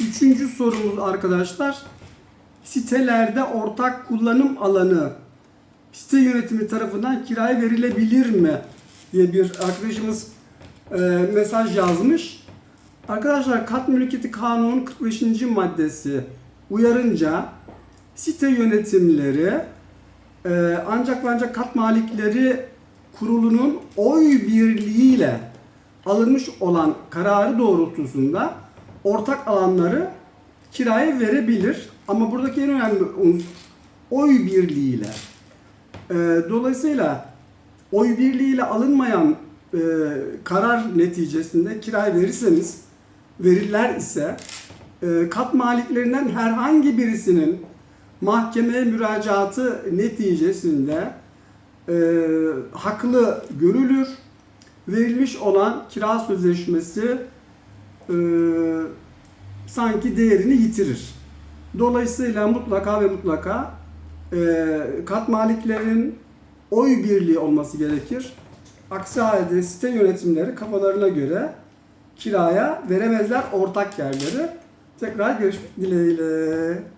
Üçüncü sorumuz arkadaşlar. Sitelerde ortak kullanım alanı site yönetimi tarafından kiraya verilebilir mi diye bir arkadaşımız e, mesaj yazmış. Arkadaşlar kat mülkiyeti kanunun 45. maddesi uyarınca site yönetimleri e, ancak ancak kat malikleri kurulunun oy birliğiyle alınmış olan kararı doğrultusunda ortak alanları kiraya verebilir. Ama buradaki en önemli oy birliğiyle. E, dolayısıyla oy birliğiyle alınmayan e, karar neticesinde kiraya verirseniz, verirler ise e, kat maliklerinden herhangi birisinin mahkemeye müracaatı neticesinde e, haklı görülür. Verilmiş olan kira sözleşmesi e, sanki değerini yitirir. Dolayısıyla mutlaka ve mutlaka e, kat maliklerinin oy birliği olması gerekir. Aksi halde site yönetimleri kafalarına göre kiraya veremezler ortak yerleri. Tekrar görüşmek dileğiyle.